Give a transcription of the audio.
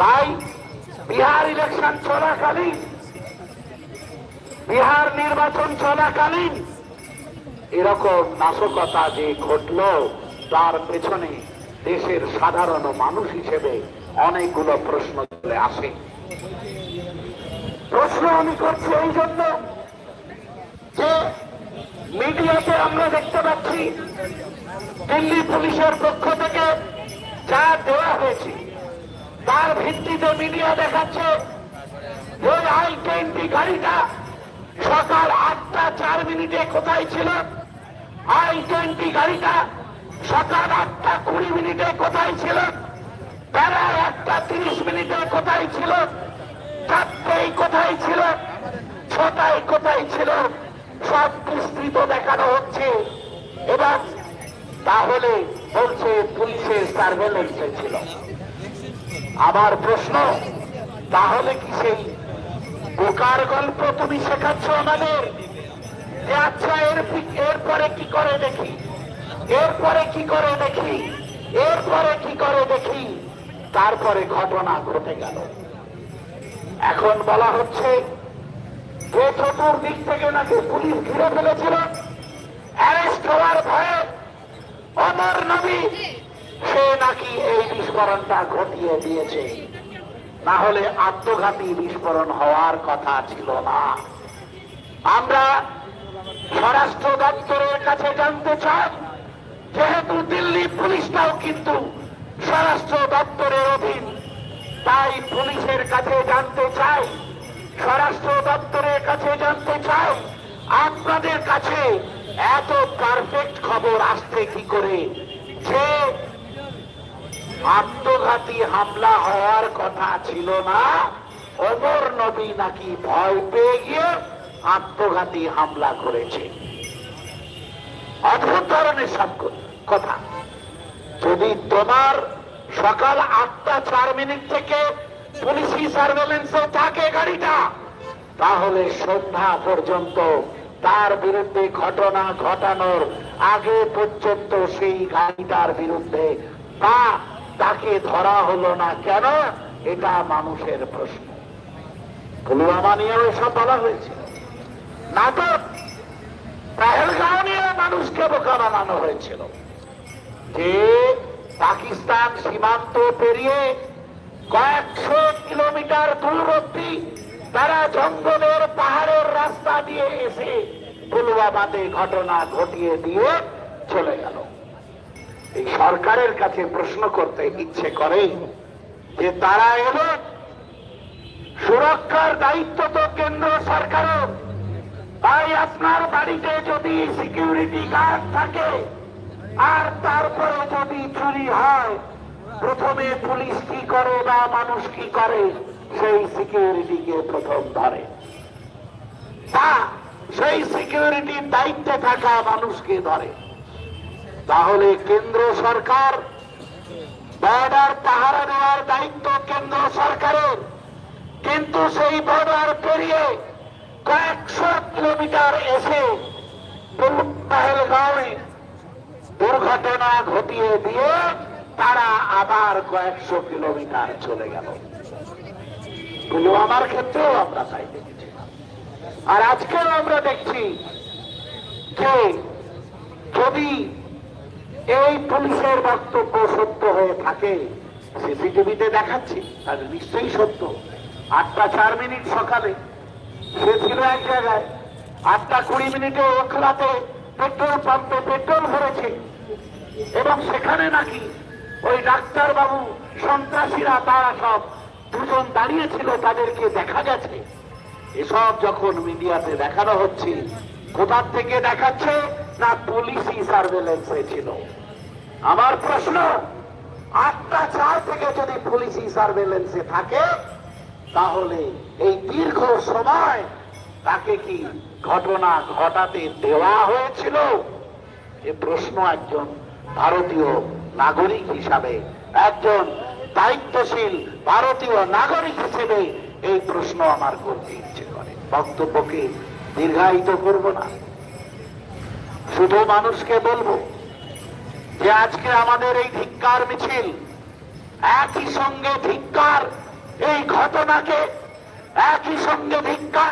তাই বিহার ইলেকশন চলাকালীন, বিহার নির্বাচন চলাকালীন এরকম নাশকতা যে ঘটল, তার পেছনে দেশের সাধারণ মানুষ হিসেবে অনেকগুলো প্রশ্ন চলে আসে। প্রশ্ন আমি করছি এই জন্য যে মিডিয়াতে আমরা দেখতে পাচ্ছি, দিল্লি পুলিশের পক্ষ থেকে যা দেওয়া হয়েছে তার ভিত্তিতে মিডিয়া দেখাচ্ছে ওই আই টোয়েন্টি গাড়িটা সকাল আটটা চার মিনিটে কোথায় ছিল? আই টোয়েন্টি গাড়িটা সকাল আটটা কুড়ি মিনিটে কোথায় ছিল? বেলা একটা তিরিশ মিনিটে কোথায় ছিল? চারটেই কোথায় ছিল? ছটায় কোথায় ছিল? সব বিস্তৃত দেখানো হচ্ছে। এবং তাহলে বলছে পুলিশের সার্ভেলেন্সে ছিল। আবার প্রশ্ন, তাহলে কি সেই বোকার গল্প তুমি শেখাচ্ছ আমাদের? আচ্ছা এর এরপরে কি করে দেখি? এরপরে কি করে দেখি? এরপরে কি করে দেখি? তারপরে ঘটনা ঘটে গেল। এখন বলা হচ্ছে, যে চতুর্দিক থেকে নাকি পুলিশ ঘিরে ফেলেছিল, অ্যারেস্ট হওয়ার ভয়ে অমর নবী, সে নাকি এই বিস্ফোরণটা ঘটিয়ে দিয়েছে। না হলে আত্মঘাতী বিস্ফোরণ হওয়ার কথা ছিল না। আমরা স্বরাষ্ট্র দপ্তরের কাছে জানতে চাই, যেহেতু দিল্লি পুলিশটাও কিন্তু স্বরাষ্ট্র দপ্তরের অধীন, তাই পুলিশের কাছে জানতে চাই, স্বরাষ্ট্র দপ্তরের কাছে জানতে চাই, আপনাদের কাছে এত পারফেক্ট খবর আসছে কি করে? যে আত্মঘাতী হামলা হওয়ার কথা ছিল না। অমর নবী নাকি ভয় পেয়ে গিয়ে আত্মঘাতী হামলা করেছে। অদ্ভুত ধরনের সব কথা। যদি তোমার সকাল আটটা চার মিনিট থেকে পুলিশি সার্ভেলেন্সে থাকে গাড়িটা, তাহলে সন্ধ্যা পর্যন্ত তার বিরুদ্ধে ঘটনা ঘটানোর আগে পর্যন্ত সেই গাড়িটার বিরুদ্ধে তা তাকে ধরা হলো না কেন? এটা মানুষের প্রশ্ন। পুলওয়ামা নিয়েও এসব বলা হয়েছিল নাটক পেহেলগাঁও নিয়ে মানুষকে বোকা বানানো হয়েছিল। যে পাকিস্তান সীমান্ত পেরিয়ে কয়েকশো কিলোমিটার দূরবর্তী তারা জঙ্গলের পাহাড়ের রাস্তা দিয়ে এসে পুলওয়ামাতে ঘটনা ঘটিয়ে দিয়ে চলে গেল। এই সরকারের কাছে প্রশ্ন করতে ইচ্ছে করে যে তারা এলো সুরক্ষার দায়িত্ব তো কেন্দ্র সরকারের। তাই আপনার বাড়িতে যদি সিকিউরিটি গার্ড থাকে, আর তারপরে যদি চুরি হয়, প্রথমে পুলিশ কি করে বা মানুষ কি করে, সেই সিকিউরিটিকে প্রথম ধরে। তা সেই সিকিউরিটির দায়িত্বে থাকা মানুষকে ধরে। তাহলে কেন্দ্র সরকার বর্ডার পাহারা দেওয়ার দায়িত্ব কেন্দ্র সরকারের। কিন্তু সেই বর্ডার পেরিয়ে কয়েকশো কিলোমিটার এসে পেহেলগাঁওয়ে দুর্ঘটনা ঘটিয়ে দিয়ে তারা আবার কয়েকশো কিলোমিটার চলে গেল। পুলওয়ামার ক্ষেত্রেও আমরা তাই দেখেছি। আর আজকেও আমরা দেখছি যে যদি এই পুলিশের বক্তব্য সত্য হয়ে থাকে। সিসিটিভিতে দেখাচ্ছি তাহলে নিশ্চয়ই সত্য। আটটা চার মিনিট সকালে, সে ছিল এক জায়গায়। আটটা কুড়ি মিনিটে ওখলাতে পেট্রোল পাম্পে পেট্রোল ভরেছে। এবং সেখানে নাকি ওই ডাক্তার বাবু সন্ত্রাসীরা, তারা সব দুজন দাঁড়িয়েছিল, তাদেরকে দেখা গেছে। এসব যখন মিডিয়াতে দেখানো হচ্ছে, কোথার থেকে দেখাচ্ছে? না পুলিশি সার্ভেলেন্সে ছিল আমার প্রশ্ন, আটটা চার থেকে যদি পুলিশি সার্ভেলেন্সে থাকে, তাহলে এই দীর্ঘ সময় তাকে কি ঘটনা ঘটাতে দেওয়া হয়েছিল? এ প্রশ্ন একজন ভারতীয় নাগরিক হিসাবে, একজন দায়িত্বশীল ভারতীয় নাগরিক হিসেবে এই প্রশ্ন আমার করতে ইচ্ছে করে। বক্তব্যকে দীর্ঘায়িত করব না। শুধু মানুষকে বলব যে আজকে আমাদের এই ধিক্কার মিছিল, একই সঙ্গে ধিক্কার এই ঘটনাকে, একই সঙ্গে ধিক্কার